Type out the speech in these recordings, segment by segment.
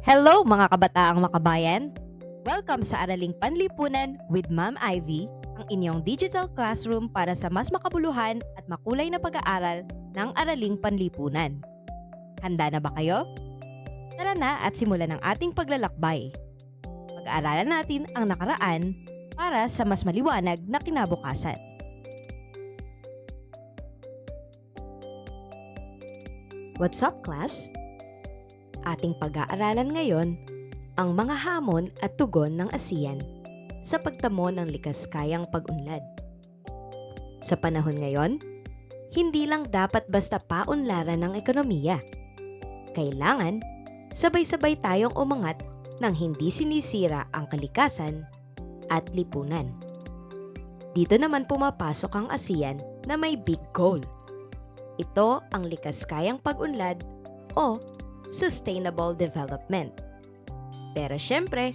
Hello mga kabataang makabayan! Welcome sa Araling Panlipunan with Ma'am Ivy, ang inyong digital classroom para sa mas makabuluhan at makulay na pag-aaral ng Araling Panlipunan. Handa na ba kayo? Tara na at simulan ang ating paglalakbay. Pag-aaralan natin ang nakaraan para sa mas maliwanag na kinabukasan. What's up, class? Ating pag-aaralan ngayon ang mga hamon at tugon ng ASEAN sa pagtamo ng likas kayang pag-unlad. Sa panahon ngayon, hindi lang dapat basta paunlaran ng ekonomiya. Kailangan sabay-sabay tayong umangat nang hindi sinisira ang kalikasan at lipunan. Dito naman pumapasok ang ASEAN na may big goal. Ito ang likas kayang pag-unlad o sustainable development. Pero syempre,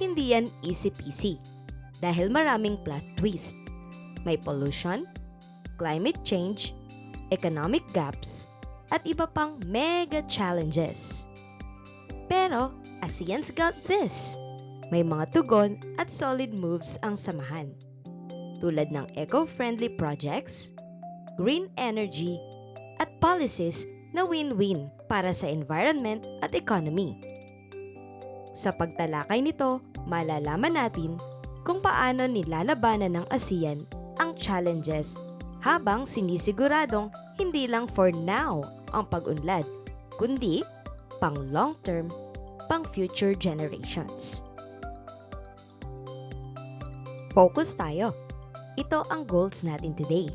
hindi yan easy-peasy dahil maraming plot twist. May pollution, climate change, economic gaps, at iba pang mega challenges. Pero ASEAN's got this. May mga tugon at solid moves ang samahan. Tulad ng eco-friendly projects, green energy, at policies na win-win para sa environment at economy. Sa pagtalakay nito, malalaman natin kung paano nilalabanan ng ASEAN ang challenges habang sinisiguradong hindi lang for now ang pag-unlad, kundi pang long-term, pang future generations. Focus tayo. Ito ang goals natin today.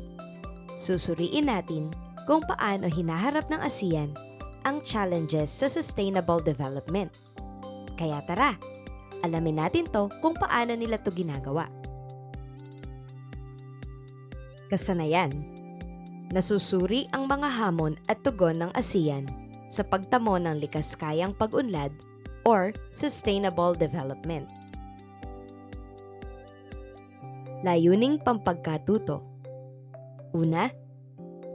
Susuriin natin kung paano hinaharap ng ASEAN ang challenges sa sustainable development. Kaya tara, alamin natin to kung paano nila to ginagawa. Kasanayan, nasusuri ang mga hamon at tugon ng ASEAN sa pagtamo ng likas kayang pag-unlad or sustainable development. Layuning pampagkatuto. Una,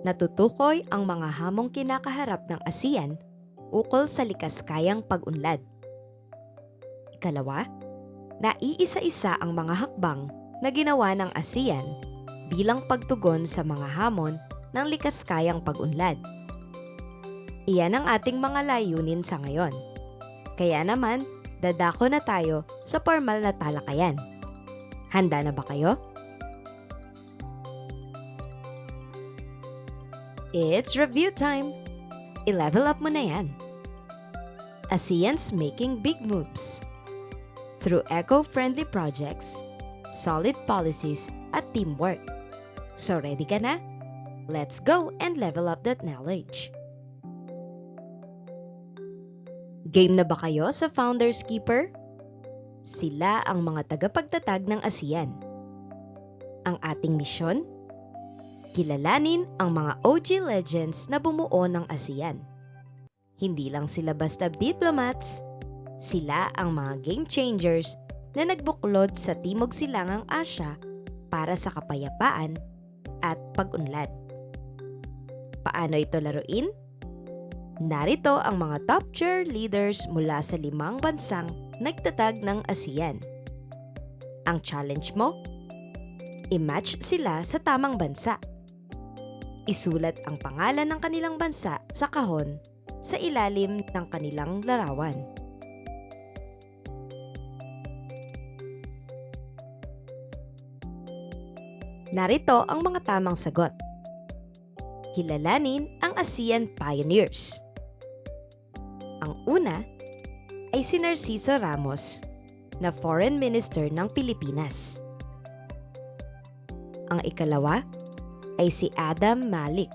natutukoy ang mga hamong kinakaharap ng ASEAN ukol sa likas kayang pag-unlad. Ikalawa, naiisa-isa ang mga hakbang na ginawa ng ASEAN bilang pagtugon sa mga hamon ng likas kayang pag-unlad. Iyan ang ating mga layunin sa ngayon. Kaya naman, dadako na tayo sa formal na talakayan. Handa na ba kayo? It's review time! I-level up mo na yan. ASEAN's making big moves. Through eco-friendly projects, solid policies, at teamwork. So ready ka na? Let's go and level up that knowledge. Game na ba kayo sa Founders Keeper? Sila ang mga tagapagtatag ng ASEAN. Ang ating misyon? Kilalanin ang mga OG legends na bumuo ng ASEAN. Hindi lang sila basta diplomats, sila ang mga game changers na nagbuklod sa Timog Silangang Asya para sa kapayapaan at pag-unlad. Paano ito laruin? Narito ang mga top cheerleaders mula sa limang bansang nagtatag ng ASEAN. Ang challenge mo? I-match sila sa tamang bansa isulat ang pangalan ng kanilang bansa sa kahon sa ilalim ng kanilang larawan. Narito ang mga tamang sagot. Hilalanin ang ASEAN Pioneers. Ang una ay si Narciso Ramos na Foreign Minister ng Pilipinas. Ang ikalawa ay si Adam Malik,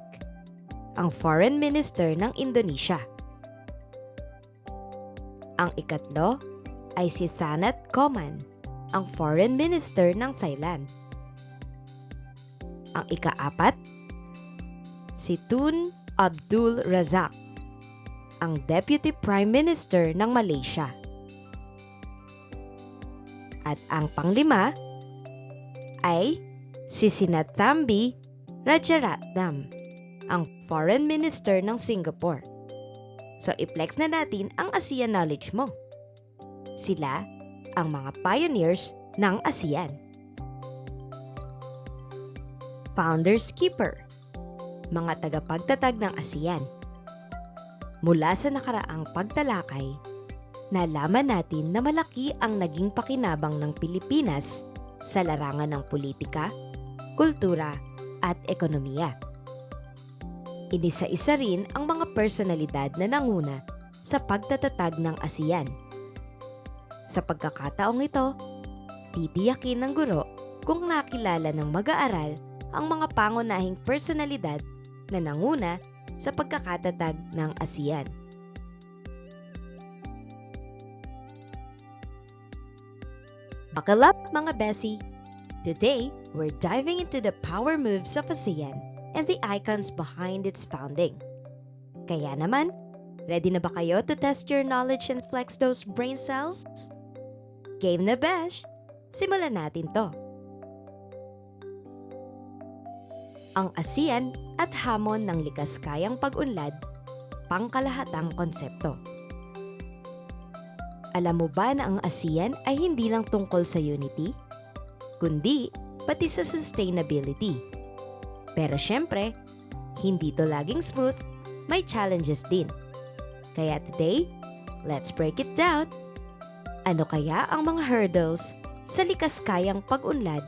ang Foreign Minister ng Indonesia. Ang ikatlo ay si Thanat Koman, ang Foreign Minister ng Thailand. Ang ikaapat, si Tun Abdul Razak, ang Deputy Prime Minister ng Malaysia. At ang panglima ay si Sinatambi Rajaratnam, ang Foreign Minister ng Singapore. So i-flex na natin ang ASEAN knowledge mo. Sila ang mga pioneers ng ASEAN. Founders Keeper Mga tagapagtatag ng ASEAN Mula sa nakaraang pagtalakay, nalaman natin na malaki ang naging pakinabang ng Pilipinas sa larangan ng politika, kultura, at ekonomiya. Inisa-isa rin ang mga personalidad na nanguna sa pagtatatag ng ASEAN. Sa pagkakataong ito, titiyakin ng guro kung nakilala ng mag-aaral ang mga pangunahing personalidad na nanguna sa pagkakatatag ng ASEAN. Buckle up mga Bessie! Today, we're diving into the power moves of ASEAN and the icons behind its founding. Kaya naman, ready na ba kayo to test your knowledge and flex those brain cells? Game na bash! Simulan natin to. Ang ASEAN at hamon ng likas kayang pag-unlad, pangkalahatang konsepto. Alam mo ba na ang ASEAN ay hindi lang tungkol sa unity, kundi pati sa sustainability. Pero syempre, hindi to laging smooth, may challenges din. Kaya today, let's break it down. Ano kaya ang mga hurdles sa likas kayang pag-unlad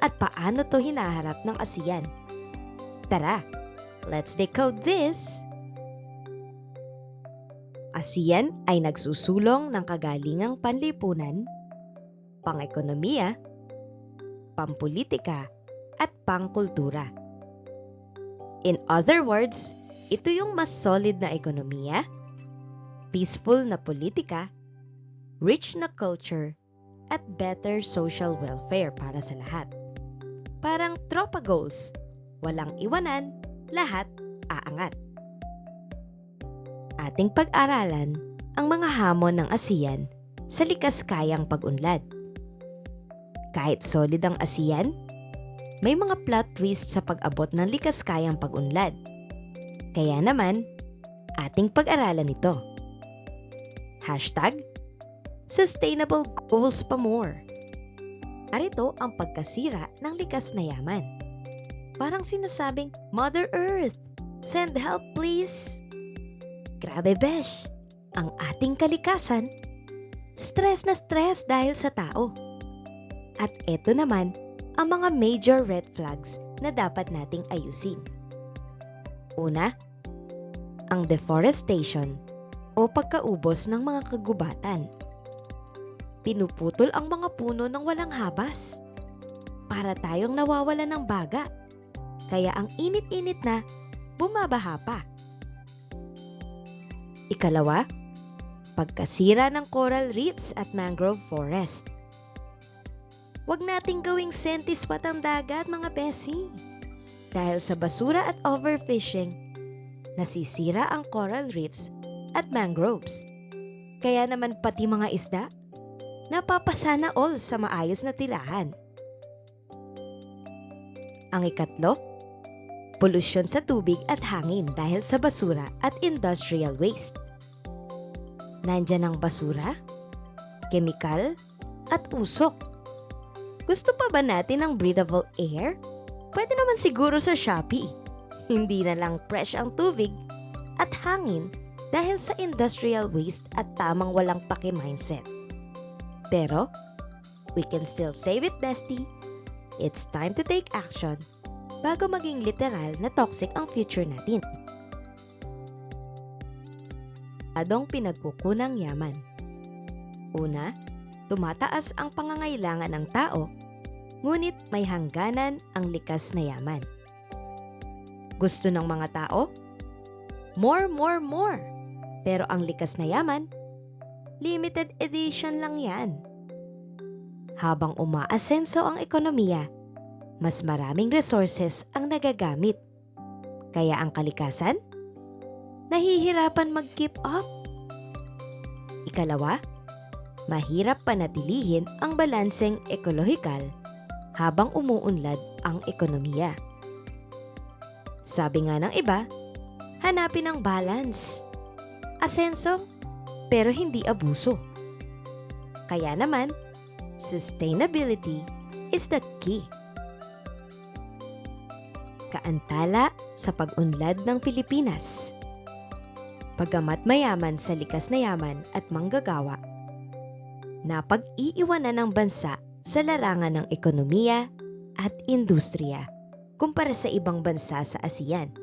at paano to hinaharap ng ASEAN? Tara, let's decode this! ASEAN ay nagsusulong ng kagalingang panlipunan, pang-ekonomiya, pampolitika, at pangkultura. In other words, ito yung mas solid na ekonomiya, peaceful na politika, rich na culture, at better social welfare para sa lahat. Parang tropa goals, walang iwanan, lahat aangat ating pag-aralan ang mga hamon ng ASEAN sa likas kayang pag-unlad. Kahit solid ang ASEAN, may mga plot twist sa pag-abot ng likas kayang pag-unlad. Kaya naman, ating pag-aralan ito. Hashtag Sustainable Goals pa more. Arito ang pagkasira ng likas na yaman. Parang sinasabing, Mother Earth, send help please! Grabe besh, ang ating kalikasan, stress na stress dahil sa tao. At eto naman ang mga major red flags na dapat nating ayusin. Una, ang deforestation o pagkaubos ng mga kagubatan. Pinuputol ang mga puno ng walang habas para tayong nawawala ng baga. Kaya ang init-init na, bumabaha pa. Ikalawa, pagkasira ng coral reefs at mangrove forest. Huwag nating gawing sentiswat ang dagat mga besi. Dahil sa basura at overfishing, nasisira ang coral reefs at mangroves. Kaya naman pati mga isda, napapasana all sa maayos na tirahan. Ang ikatlo, Polusyon sa tubig at hangin dahil sa basura at industrial waste. Nandyan ang basura, kemikal, at usok. Gusto pa ba natin ng breathable air? Pwede naman siguro sa Shopee. Hindi na lang fresh ang tubig at hangin dahil sa industrial waste at tamang walang paki mindset. Pero, we can still save it, bestie. It's time to take action bago maging literal na toxic ang future natin. Adong pinagkukunang yaman. Una, tumataas ang pangangailangan ng tao, ngunit may hangganan ang likas na yaman. Gusto ng mga tao? More, more, more! Pero ang likas na yaman, limited edition lang yan. Habang umaasenso ang ekonomiya, mas maraming resources ang nagagamit. Kaya ang kalikasan, nahihirapan mag-keep up. Ikalawa, mahirap panatilihin ang balanseng ekolohikal habang umuunlad ang ekonomiya. Sabi nga ng iba, hanapin ang balance. asenso, pero hindi abuso. Kaya naman, sustainability is the key. Kaantala sa pag-unlad ng Pilipinas. Pagamat mayaman sa likas na yaman at manggagawa, napag-iiwanan ng bansa sa larangan ng ekonomiya at industriya kumpara sa ibang bansa sa ASEAN.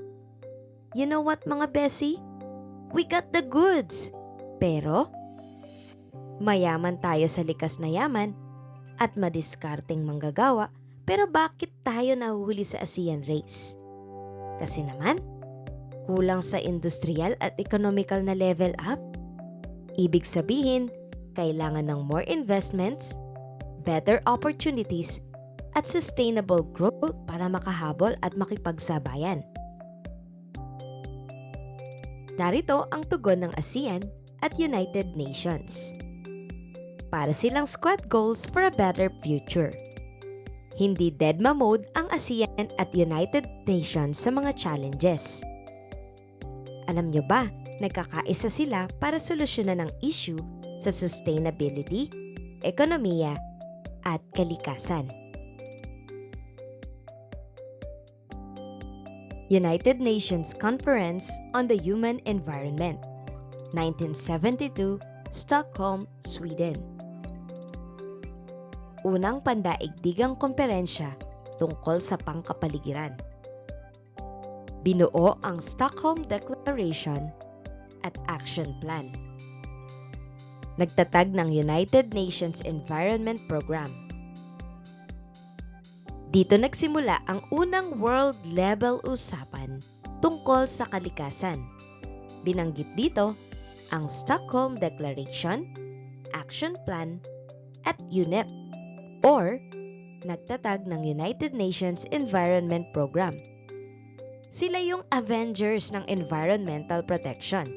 You know what mga besi? We got the goods! Pero, mayaman tayo sa likas na yaman at madiskarteng manggagawa pero bakit tayo nahuhuli sa ASEAN race? Kasi naman, kulang sa industrial at economical na level up. Ibig sabihin, kailangan ng more investments, better opportunities, at sustainable growth para makahabol at makipagsabayan. Narito ang tugon ng ASEAN at United Nations. Para silang squad goals for a better future. Hindi deadma mode ang ASEAN at United Nations sa mga challenges. Alam nyo ba, nagkakaisa sila para solusyonan ang issue sa sustainability, ekonomiya, at kalikasan. United Nations Conference on the Human Environment, 1972, Stockholm, Sweden. Unang pandaigdigang komperensya tungkol sa pangkapaligiran. Binuo ang Stockholm Declaration at Action Plan. Nagtatag ng United Nations Environment Program dito nagsimula ang unang world-level usapan tungkol sa kalikasan. Binanggit dito ang Stockholm Declaration, Action Plan, at UNEP or nagtatag ng United Nations Environment Program. Sila yung Avengers ng environmental protection.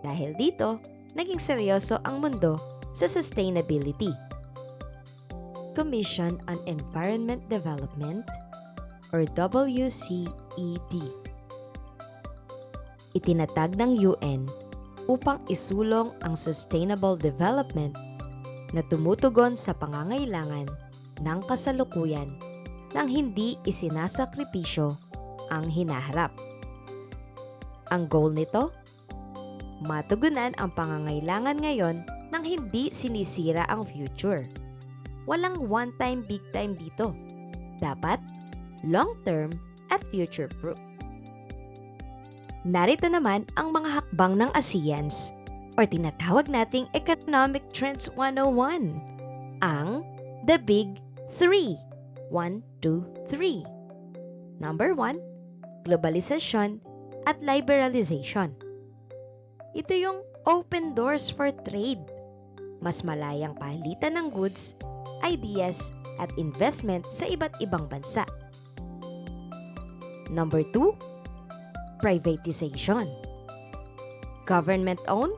Dahil dito, naging seryoso ang mundo sa sustainability. Commission on Environment Development or WCED. Itinatag ng UN upang isulong ang sustainable development na tumutugon sa pangangailangan ng kasalukuyan nang hindi isinasakripisyo ang hinaharap. Ang goal nito? Matugunan ang pangangailangan ngayon nang hindi sinisira ang future walang one-time big time dito. Dapat long-term at future-proof. Narito naman ang mga hakbang ng ASEANs or tinatawag nating Economic Trends 101, ang The Big Three. 1, 2, 3. Number 1, globalisasyon at liberalization. Ito yung open doors for trade. Mas malayang palitan ng goods ideas, at investment sa iba't ibang bansa. Number 2, privatization. Government-owned?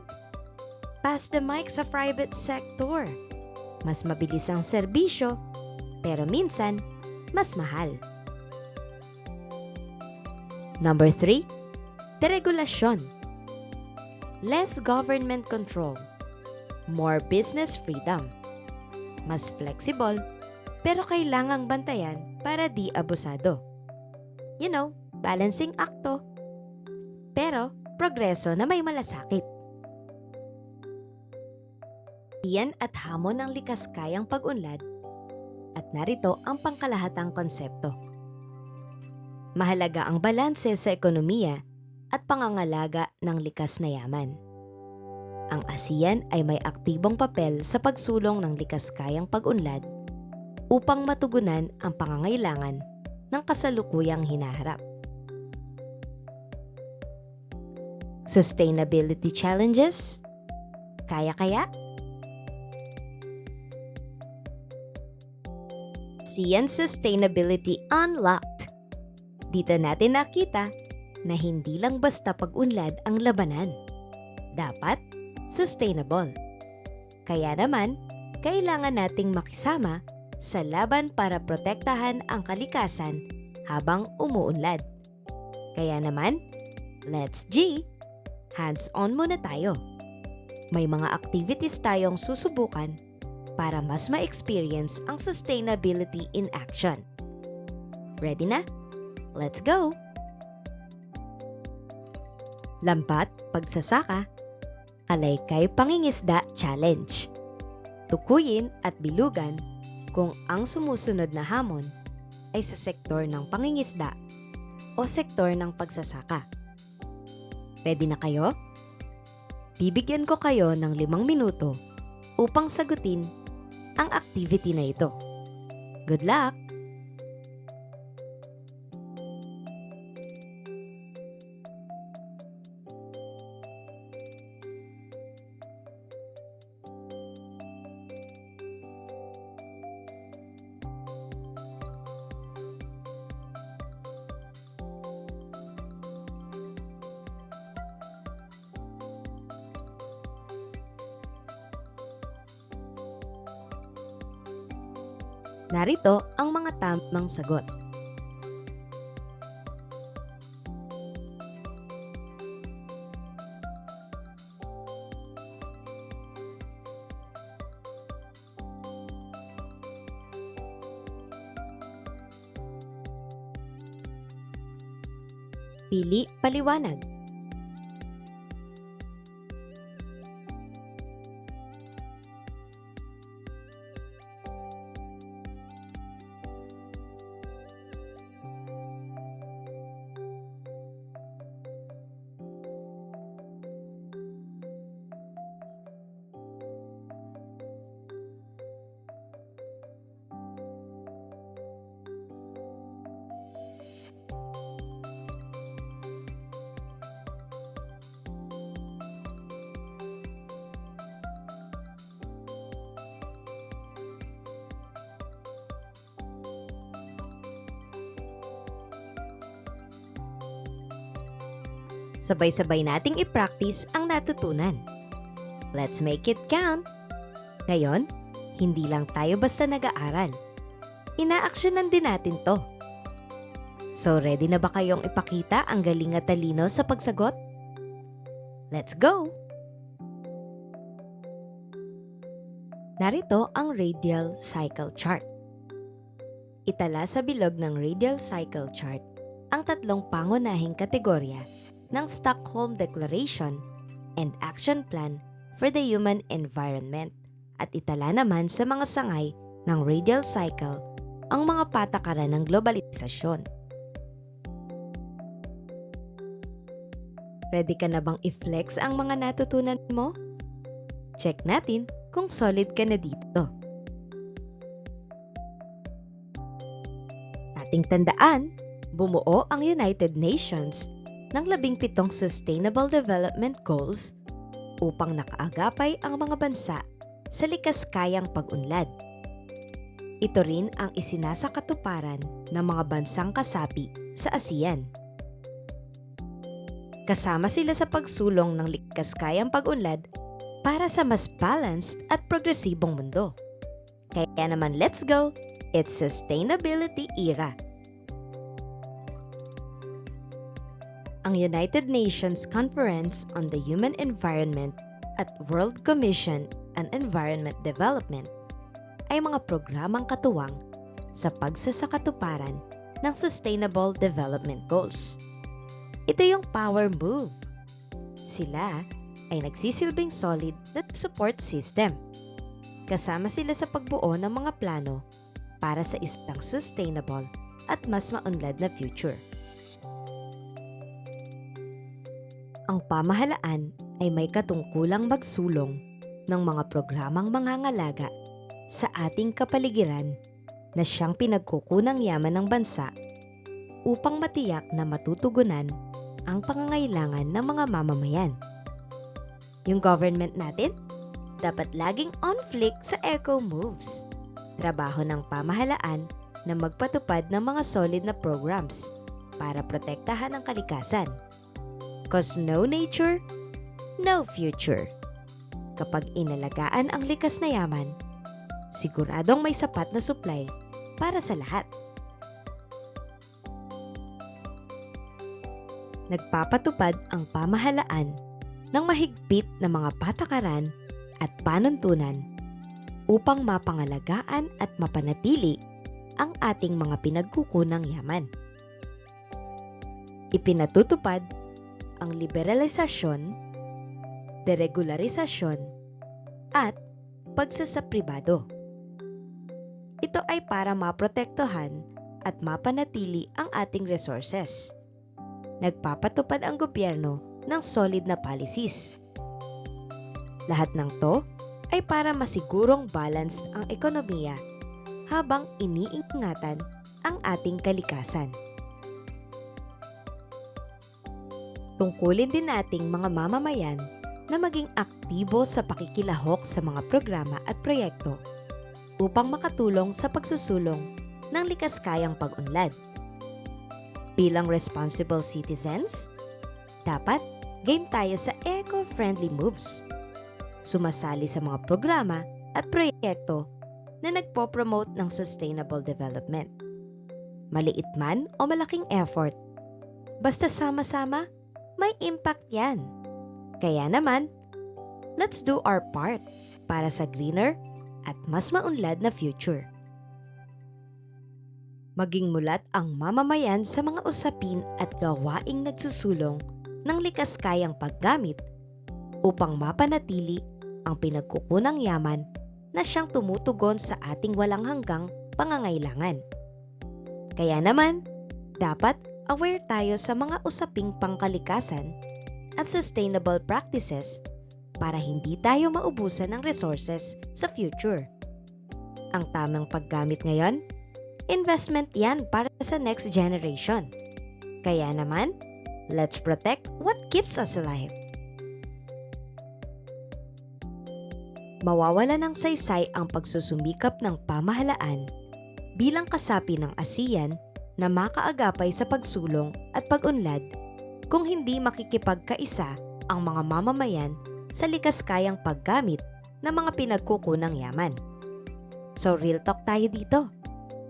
Pass the mic sa private sector. Mas mabilis ang serbisyo, pero minsan, mas mahal. Number 3, deregulasyon. Less government control. More business freedom mas flexible, pero kailangang bantayan para di abusado. You know, balancing akto. Pero, progreso na may malasakit. Iyan at hamon ng likas kayang pag-unlad at narito ang pangkalahatang konsepto. Mahalaga ang balanse sa ekonomiya at pangangalaga ng likas na yaman ang ASEAN ay may aktibong papel sa pagsulong ng likas kayang pag-unlad upang matugunan ang pangangailangan ng kasalukuyang hinaharap. Sustainability challenges? Kaya-kaya? ASEAN Sustainability Unlocked. Dito natin nakita na hindi lang basta pag-unlad ang labanan. Dapat sustainable. Kaya naman, kailangan nating makisama sa laban para protektahan ang kalikasan habang umuunlad. Kaya naman, let's G! hands-on muna tayo. May mga activities tayong susubukan para mas ma-experience ang sustainability in action. Ready na? Let's go! Lambat, pagsasaka, Alaykay Pangingisda Challenge. Tukuyin at bilugan kung ang sumusunod na hamon ay sa sektor ng pangingisda o sektor ng pagsasaka. Ready na kayo? Bibigyan ko kayo ng limang minuto upang sagutin ang activity na ito. Good luck! Narito ang mga tamang sagot. Pili paliwanag. Sabay-sabay nating i-practice ang natutunan. Let's make it count! Ngayon, hindi lang tayo basta nag-aaral. Ina-actionan din natin to. So ready na ba kayong ipakita ang galing at talino sa pagsagot? Let's go! Narito ang radial cycle chart. Itala sa bilog ng radial cycle chart ang tatlong pangunahing kategorya ng Stockholm Declaration and Action Plan for the Human Environment at itala naman sa mga sangay ng radial cycle ang mga patakaran ng globalisasyon. Ready ka na bang i-flex ang mga natutunan mo? Check natin kung solid ka na dito. Ating tandaan, bumuo ang United Nations ng labing pitong Sustainable Development Goals upang nakaagapay ang mga bansa sa likas kayang pag-unlad. Ito rin ang isinasakatuparan ng mga bansang kasapi sa ASEAN. Kasama sila sa pagsulong ng likas kayang pag-unlad para sa mas balanced at progresibong mundo. Kaya naman let's go! It's Sustainability Era! Ang United Nations Conference on the Human Environment at World Commission on Environment Development ay mga programang katuwang sa pagsasakatuparan ng Sustainable Development Goals. Ito yung power move. Sila ay nagsisilbing solid na support system. Kasama sila sa pagbuo ng mga plano para sa isang sustainable at mas maunlad na future. Ang pamahalaan ay may katungkulang magsulong ng mga programang mangangalaga sa ating kapaligiran na siyang pinagkukunang yaman ng bansa upang matiyak na matutugunan ang pangangailangan ng mga mamamayan. Yung government natin, dapat laging on flick sa eco moves. Trabaho ng pamahalaan na magpatupad ng mga solid na programs para protektahan ang kalikasan Cause no nature, no future. Kapag inalagaan ang likas na yaman, siguradong may sapat na supply para sa lahat. Nagpapatupad ang pamahalaan ng mahigpit na mga patakaran at panuntunan upang mapangalagaan at mapanatili ang ating mga pinagkukunang yaman. Ipinatutupad ang liberalisasyon, deregularisasyon, at pagsasapribado. Ito ay para maprotektahan at mapanatili ang ating resources. Nagpapatupad ang gobyerno ng solid na policies. Lahat ng to ay para masigurong balanced ang ekonomiya habang iniingatan ang ating kalikasan. Tungkulin din nating mga mamamayan na maging aktibo sa pakikilahok sa mga programa at proyekto upang makatulong sa pagsusulong ng likas kayang pag-unlad. Bilang responsible citizens, dapat game tayo sa eco-friendly moves. Sumasali sa mga programa at proyekto na nagpo-promote ng sustainable development. Maliit man o malaking effort, basta sama-sama, may impact yan. Kaya naman, let's do our part para sa greener at mas maunlad na future. Maging mulat ang mamamayan sa mga usapin at gawaing nagsusulong ng likas kayang paggamit upang mapanatili ang pinagkukunang yaman na siyang tumutugon sa ating walang hanggang pangangailangan. Kaya naman, dapat aware tayo sa mga usaping pangkalikasan at sustainable practices para hindi tayo maubusan ng resources sa future. Ang tamang paggamit ngayon, investment yan para sa next generation. Kaya naman, let's protect what keeps us alive. mawawala ng saysay ang pagsusumikap ng pamahalaan bilang kasapi ng ASEAN na makaagapay sa pagsulong at pag-unlad kung hindi makikipagkaisa ang mga mamamayan sa likas kayang paggamit ng mga pinagkukunang yaman. So real talk tayo dito.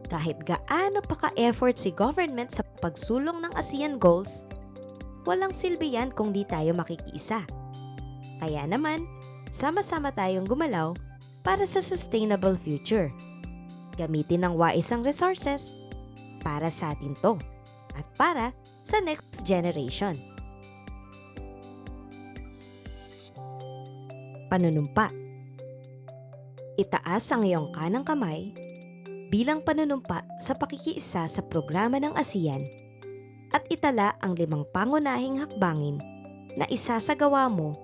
Kahit gaano pa ka-effort si government sa pagsulong ng ASEAN goals, walang silbi yan kung di tayo makikiisa. Kaya naman, sama-sama tayong gumalaw para sa sustainable future. Gamitin ng wais ang resources para sa atin to at para sa next generation. Panunumpa Itaas ang iyong kanang kamay bilang panunumpa sa pakikiisa sa programa ng ASEAN at itala ang limang pangunahing hakbangin na isasagawa mo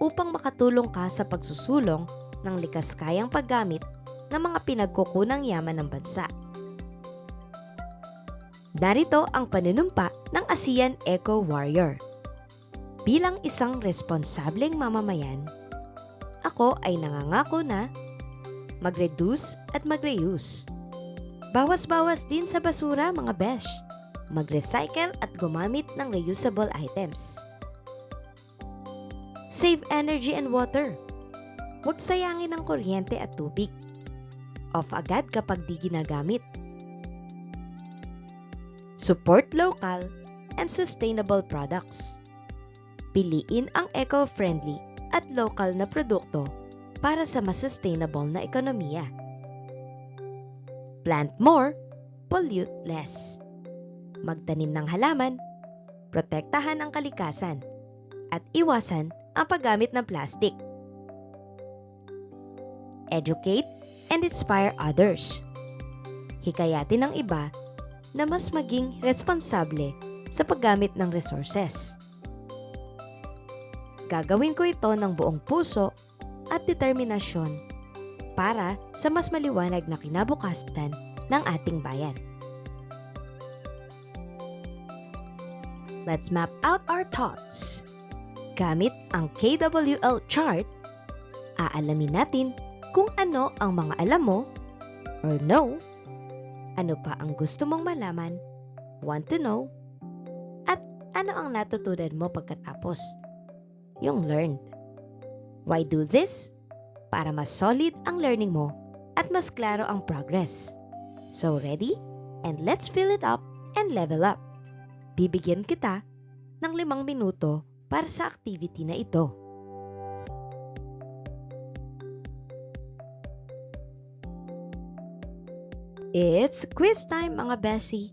upang makatulong ka sa pagsusulong ng likas kayang paggamit ng mga pinagkukunang yaman ng bansa. Narito ang panunumpa ng ASEAN Eco Warrior. Bilang isang responsableng mamamayan, ako ay nangangako na mag-reduce at mag-reuse. Bawas-bawas din sa basura mga besh. Mag-recycle at gumamit ng reusable items. Save energy and water. Huwag sayangin ang kuryente at tubig. Off agad kapag di ginagamit. Support local and sustainable products. Piliin ang eco-friendly at local na produkto para sa mas sustainable na ekonomiya. Plant more, pollute less. Magtanim ng halaman, protektahan ang kalikasan, at iwasan ang paggamit ng plastic. Educate and inspire others. Hikayatin ang iba na mas maging responsable sa paggamit ng resources. Gagawin ko ito ng buong puso at determinasyon para sa mas maliwanag na kinabukasan ng ating bayan. Let's map out our thoughts. Gamit ang KWL chart, aalamin natin kung ano ang mga alam mo or know, ano pa ang gusto mong malaman, want to know, at ano ang natutunan mo pagkatapos. Yung learned. Why do this? Para mas solid ang learning mo at mas klaro ang progress. So ready? And let's fill it up and level up. Bibigyan kita ng limang minuto para sa activity na ito. It's quiz time mga Bessie!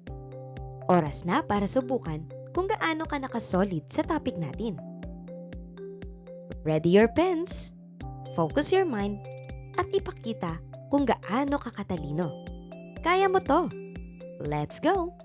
Oras na para subukan kung gaano ka nakasolid sa topic natin. Ready your pens, focus your mind, at ipakita kung gaano ka katalino. Kaya mo to! Let's go!